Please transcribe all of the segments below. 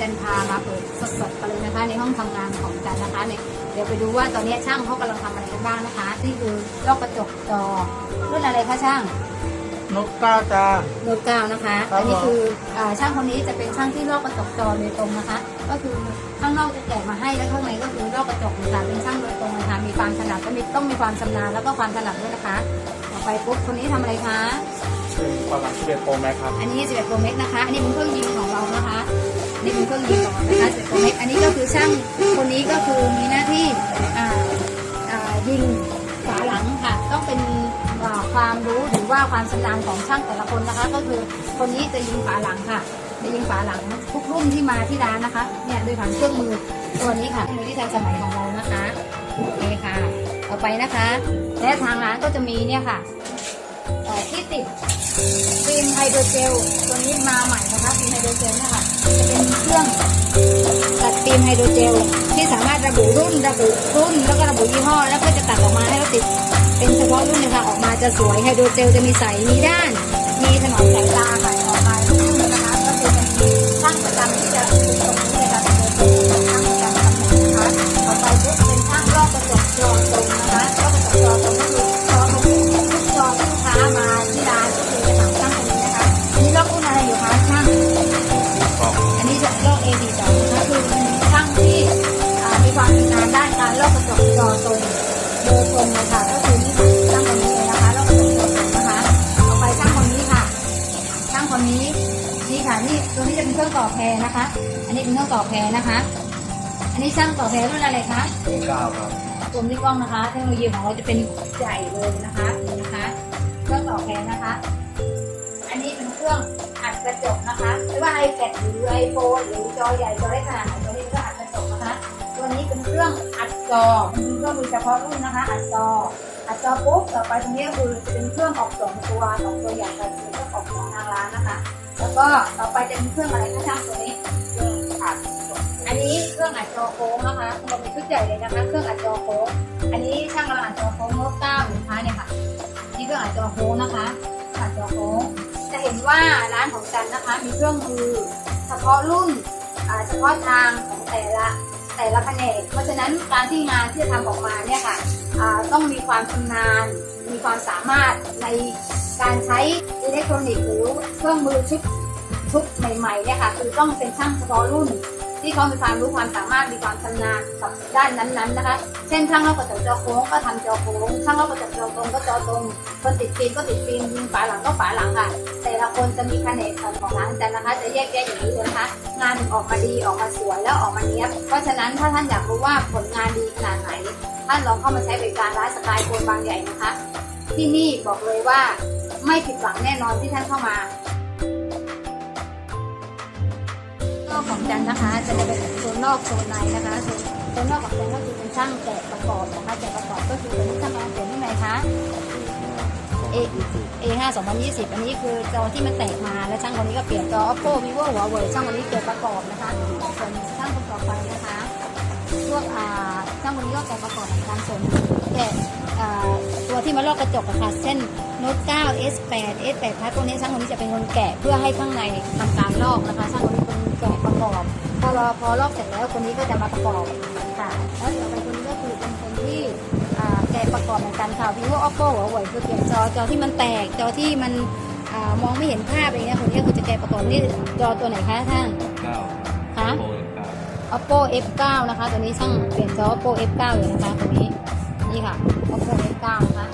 จันพามาเปิดสดๆกันเลยนะคะ ในห้องทำงานของจันนะคะเนี่ยเดี๋ยวไปดูว่าตอนนี้ช่างเขากำลังทำอะไรกันบ้างนะคะนี่คือลอกกระจกจอรุ่นอะไรคะช่างนกก้าวจ้าโน้ตเก้านะคะครับอันนี้ผมคืออ่าช่างคนนี้จะเป็นช่างที่ลอกกระจกจอโดยตรงนะคะ ก็คือข้างนอกจะแกะมาให้แล้วข้างในก็คือลอกกระจกนะคะเป็นช่างโดยตรงนะคะมีความถนัดก็มีต้องมีความชำนาญแล้วก็ความถนัดด้วยนะคะ ต่อไปปุ๊บคนนี้ทำอะไรคะเป็นความหลัง11โปรแม็กครับอันนี้11 Pro Max นะคะอันนี้เป็นเครื่องยิงของเรานะคะนี่ เป็เครื่องยิงของนะคะ11 Pro Max อันนี้ก็คือช่างคนนี้ก็คือมีหน้าที่ยิงฝาหลังค่ะ ต้องเป็นความรู้หรือว่าความชำนาญของช่างแต่ละคนนะคะ ก็คือคนนี้จะยิงฝาหลังค่ะจะยิงฝาหลังทุกรุ่นที่มาที่ร้านนะคะเนี่ยโดยผ่านเครื่องมือตัวนี้ค่ะเครื่องมือที่ทันสมัยของเรานะคะโอเคค่ะต่อไปนะคะ และทางร้านก็จะมีเนี่ยค่ะที่ติดฟิล์มไฮโดรเจลตัวนี้มาใหม่นะคะฟิล์มไฮโดรเจลเนะคะจะ รื่องตัดฟิล์มไฮโดรเจลที่สามารถระบุรุ่นระบุรุ่นแล้วก็ระบุยี่ห้อ แล้วก็จะตัดออกมาให้เราติด เป็นเฉพาะรุ่นนะคะออกมาจะสวยไฮโดรเจลจะมีใสมีด้าน มีถนอมสายตาค่ะออกมานะคะก็คือจะมีช่างประจำที่จะติดตรงนี้ รื่องต่อแพรนะคะ อันนี้เป็นเครื่องต่อแพรนะคะ อันนี้ช่างต่อแพรรุ่นอะไรคะก้าวครับตัวนี้กล้องนะคะ เทคโนโลยีของเราจะเป็นใหญ่เลยนะคะนี่นะคะเครื่องต่อแพรนะคะ อันนี้เป็นเครื่องอัดกระจกนะคะไม่ว่า iPad หรือ iPhone หรือจอใหญ่จอเล็กขนาดไหนตัวนี้เป็นเครื่องอัดกระจกนะคะ ตัวนี้เป็นเครื่องอัดจอมันมีเครื่องมือเฉพาะรุ่นนะคะ อัดจออัดจอปุ๊บต่อไปตรงนี้ก็คือจะเป็นเครื่องออกสองตัวสองตัวใหญ่กันเป็นเครื่องออกของทางร้านนะคะ แล้วก็ต่อไปจะเป็นเครื่องอะไรคะช่างตัวนี้เครื่องอัดอันนี้เครื่องอัดจอโค้งนะคะเราเป็นชุดใหญ่เลยนะคะเครื่องอัดจอโค้งอันนี้ช่างกำลังอัดจอโค้งโน้ตเก้าอยู่นะคะเนี่ยค่ะนี่เครื่องอัดจอโค้งนะคะอัดจอโค้งจะเห็นว่าร้านของจันนะคะ มีเครื่องมือ เฉพาะรุ่นอ่าเฉพาะทางของแต่ละแต่ละแผนกเพราะฉะนั้นการที่งานที่จะทำออกมาเนี่ยค่ะอ่าต้องมีความชำนาญ มีความสามารถในการใช้อิเล็กทรอนิกส์หรือเครื่องมือชุดชุดใหม่ๆเนี่ยค่ะคือต้องเป็นช่างเฉพาะรุ่น ที่เขามีความรู้ความสามารถมีความชำนาญกับด้านนั้นๆนะคะ เช่นช่างลอกกระจกจอโค้งก็ทำจอโค้งช่างลอกกระจกจอตรงก็จอตรงคนติดฟิล์มก็ติดฟิล์มยิงฝาหลังก็ฝาหลังค่ะ แต่ละคนจะมีแผนกของร้านแต่นะคะ จะแยกแยะอย่างนี้เลยนะคะ งานออกมาดีออกมาสวยแล้วออกมาเนี้ยบเพราะฉะนั้นถ้าท่านอยากรู้ว่าผลงานดีขนาดไหนท่านลองเข้ามาใช้บริการร้านสกายโคนบางใหญ่นะคะ ที่นี่บอกเลยว่าไม่ผิดหวังแน่นอนที่ท่านเข้ามา อกของจันนะคะ จะเป็นโซนนอกโซนในนะคะโซนโซนนอกของจันก็คือเป็นช่างแกะประกอบนะคะแกะประกอบก็คือเป็นช่างกำลังเปลี่ยนที่ไหนคะ A A5 2020อันนี้คือจอที่มันแตกมาแล้วช่างคนนี้ก็เปลี่ยนจอ Oppo Vivo Huawei ช่างคนนี้แกะประกอบนะคะส่วนช่างคนต่อไปนะคะพวกอ่าช่างคนนี้ก็แกะประกอบเหมือนกันส่วนแกะอ่าตัวที่มาลอกกระจกอะค่ะเช่น Note 9 S8 S8 พัดพวกนี้ช่างคนนี้จะเป็นคนแกะเพื่อให้ข้างในทำการลอกนะคะช่างคนนี้เป็น แกะประกอบ พอเราพอลอกเสร็จแล้วคนนี้ก็จะมาประกอบค่ะแล้วต่อไปคนนี้ก็คือเป็นคนที่อ่าแกะประกอบเหมือนกันค่ะ vivo oppo หัวเว่ยคือเปลี่ยนจอจอที่มันแตกจอที่มันอามองไม่เห็นภาพอะไรเงี้ยคนนี้คือจะแกะประกอบนี่จอตัวไหนคะท่านเก้าคะ โปรเก้า oppo f9 นะคะตัวนี้ช่างเปลี่ยนจอ oppo f9 อยู่นะคะตัวนี้นี่ค่ะ oppo f9 นะคะ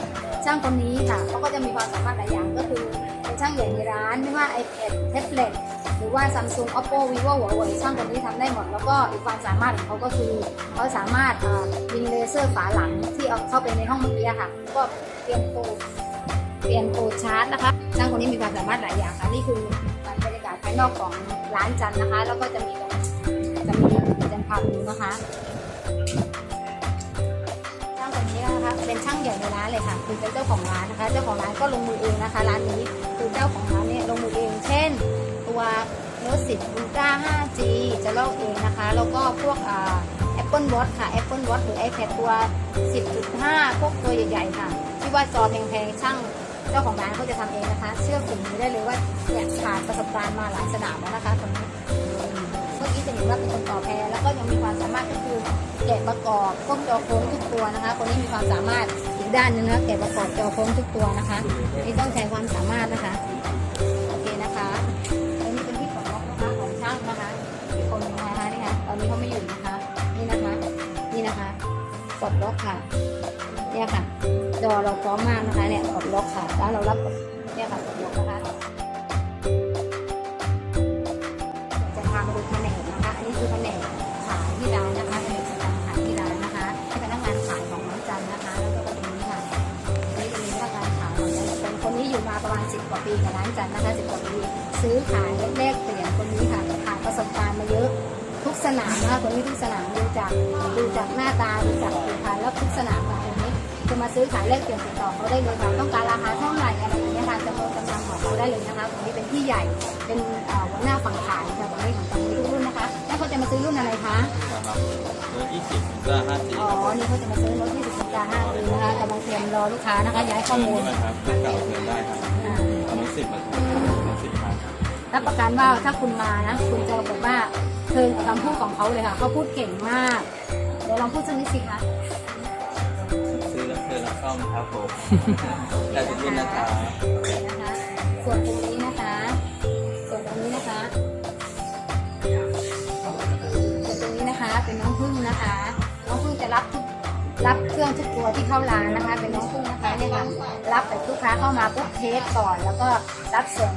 ช่างคนนี้ค่ะเขาก็จะมีความสามารถหลายอย่างก็คือเป็นช่างใหญ่ในร้านไม่ว่า iPad tablet หรือว่า Samsung Oppo Vivo หัวเว่ยช่างคนนี้ทำได้หมด แล้วก็อีกความสามารถของเขาก็คือเขาสามารถอ่ายิงเลเซอร์ฝาหลังที่เอาเข้าไปในห้องเมื่อกี้อะค่ะ ก็เปลี่ยนตูดเปลี่ยนตูดชาร์จนะคะช่างคนนี้มีความสามารถหลายอย่างค่ะนี่คือบรรยากาศภายนอกของร้านจันนะคะ แล้วก็จะมีจะมีจันพาดูนะคะ ช่างคนนี้นะคะ เป็นช่างใหญ่ในร้านเลยค่ะคือเป็นเจ้าของร้านนะคะ เจ้าของร้านก็ลงมือเองนะคะ ร้านนี้คือเจ้าของร้านเนี่ยลงมือเอง เช่น ตัวโน้ต10 Ultra 5G จะลอกเองนะคะ แล้วก็พวกอ่า Apple Watch ค่ะ Apple Watch หรือ iPad ตัว 10.5 พวกตัวใหญ่ๆค่ะ ที่ว่าจอแพงๆช่างเจ้าของร้านเขาจะทำเองนะคะ เชื่อฝีมือได้เลยว่าเนี่ยผ่านประสบการณ์มาหลายสนามแล้วนะคะคนนี้โน้ตกี้ จะเห็นว่าเป็นคนต่อแพรแล้วก็ยังมีความสามารถก็คือแกะประกอบพวกจอโค้งทุกตัวนะคะ คนนี้มีความสามารถอีกด้านนึงนะแกะประกอบจอโค้งทุกตัวนะคะนี่ต้องใช้ความสามารถนะคะโอเคนะคะอันนี้เป็นที่ปลดล็อกนะคะของช่างนะคะอีกคนนึงนะคะนี่ค่ะตอนนี้เขาไม่อยู่นะคะ นี่นะคะนี่นะคะปลดล็อกค่ะเนี่ยค่ะจอเราพร้อมมากนะคะเนี่ยปลดล็อกค่ะแล้วเรารับเนี่ยค่ะปลดล็อกนะคะาปีกับร้านจันนะคะ10กว่าปีซื้อขายแลกเปลี่ยนคนนี้ค่ะผ่านประสบการณ์มาเยอะ ทุกสนามนะคะคนนี้ทุกสนามดูจากดูจากหน้าตาดูจากผิวพรรณแล้วทุกสนามค่ะคนนี้จะมาซื้อขายแลกเปลี่ยนติดต่อเขาได้เลยค่ะต้องการราคาเท่าไหร่อะไรอย่างเงี้ยค่ะจะโอนกำลังของเขาได้เลยนะคะคนนี้เป็นที่ใหญ่เป็นหัวหน้าฝั่งขายค่ะตรงนี้ของตรงนี้ทุกรุ่นนะคะ แล้วเขาจะมาซื้อรุ่นอะไรคะรถยี่สิบก็ห้าสิบอ๋อ นี่เขาจะมาซื้อรถที่สิบสัญญาห้าปีนะคะกำลังเตรียมรอลูกค้านะคะ ย้ายข้อมูลครับถ้าเก่าเกินได้ครับ อ่าตอนนี้สิบมาสิบพันรับประกันว่าถ้าคุณมานะ คุณจะแบบว่าเทินกับคำพูดของเขาเลยค่ะ เขาพูดเก่งมากเดี๋ยวลองพูดสักนิดสิคะซื้อแล้วเธอรับซ่อมครับผมแต่ทุกรุ่นนะครับนะคะส่วนตรงนี้นะคะ ส่วนตรงนี้นะคะส่วนตรงนี้นะคะ เป็นน้องพึ่งนะคะ น้องพึ่งจะรับทุก รับเครื่องทุกตัวที่เข้าร้านนะคะ เป็นน้องพึ่งนะคะเนี่ยค่ะรับแต่ลูกค้าเข้ามาปุ๊บเทสก่อน แล้วก็รับส่ง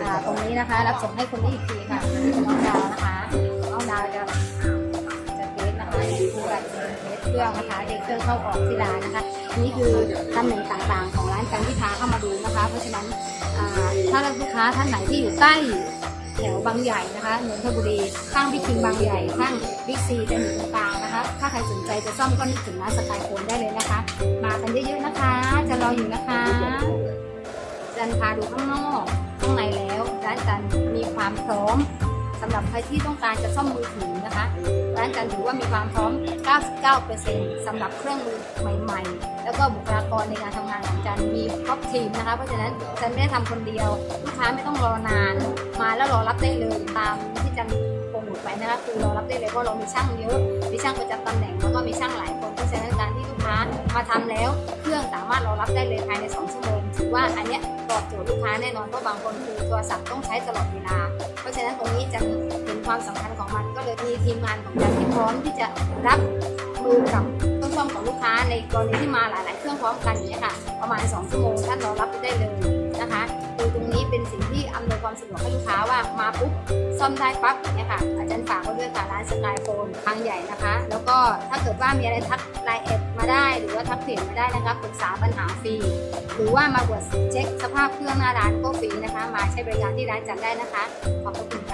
อ่าตรงนี้นะคะ รับส่งให้คนนี้อีกทีค่ะน้องดาวนะคะน้องดาวจะจะเทสนะคะคือการเทสเครื่องนะคะเด็กเครื่องเข้าออกที่ร้านนะคะ นี่คือตำแหน่งต่างๆ ของร้านการที่พาเข้ามาดูนะคะ เพราะฉะนั้นอ่าถ้าลูกค้าท่านไหนที่อยู่ใกล้ แถวบางใหญ่นะคะนนทบุรีข้างบิ๊กคิงบางใหญ่ข้างบิ๊กซีจะอยู่ตรงกลางนะคะ ถ้าใครสนใจจะซ่อมก็นึกถึงร้านสกายโฟนได้เลยนะคะ มากันเยอะๆนะคะ จะรออยู่นะคะ จันพาดูข้างนอกข้างในแล้วร้านจันมีความพร้อมสำหรับใครที่ต้องการจะซ่อมมือถือนะคะร้านจันถือว่ามีความพร้อม 99%สำหรับเครื่องมือใหม่ ๆ แล้วก็บุคลากรในการทำงานของจันมีครอบทีมนะคะเพราะฉะนั้นจันไม่ได้ทำคนเดียว ลูกค้าไม่ต้องรอนาน มาแล้วรอรับได้เลยตามที่จันโปรโมทไปนะคะคือรอรับได้เลยเพราะเรามีช่างเยอะมีช่างประจำตำแหน่งแล้วก็มีช่างหลายคนเพราะฉะนั้นการที่ลูกค้ามาทำแล้วเครื่องสามารถรอรับได้เลยภายใน 2 ชั่วโมงถือว่าอันเนี้ยตอบโจทย์ลูกค้าแน่นอนเพราะบางคนคือโทรศัพท์ต้องใช้ตลอดเวลา เพราะฉะนั้นตรงนี้จะเห็นความสำคัญของมันก็เลยมีทีมงานของจันที่พร้อมที่จะรับมือกับ รื่องซ่อมของลูกค้าในกรณีที่มาหลาย ๆ เครื่องพร้อมกันอย่างนี้ยค่ะ ประมาณ 2 ชั่วโมงท่านรอรับไปได้เลยนะคะคือตรงนี้เป็นสิ่งที่อำนวยความสะดวกให้ลูกค้าว่ามาปุ๊บซ่อมได้ปั๊บอย่างเนี่ยค่ะ อาจารย์ฝากไว้ด้วยค่ะร้านสกายโฟนทางใหญ่นะคะ แล้วก็ถ้าเกิดว่ามีอะไรทักไลน์แอดมาได้ หรือว่าทักเพจมาได้นะคะปรึกษาปัญหาฟรีหรือว่ามาตรวจเช็คสภาพเครื่องหน้าร้านก็ฟรีนะคะ มาใช้บริการที่ร้านจัดได้นะคะ ขอบพระคุณ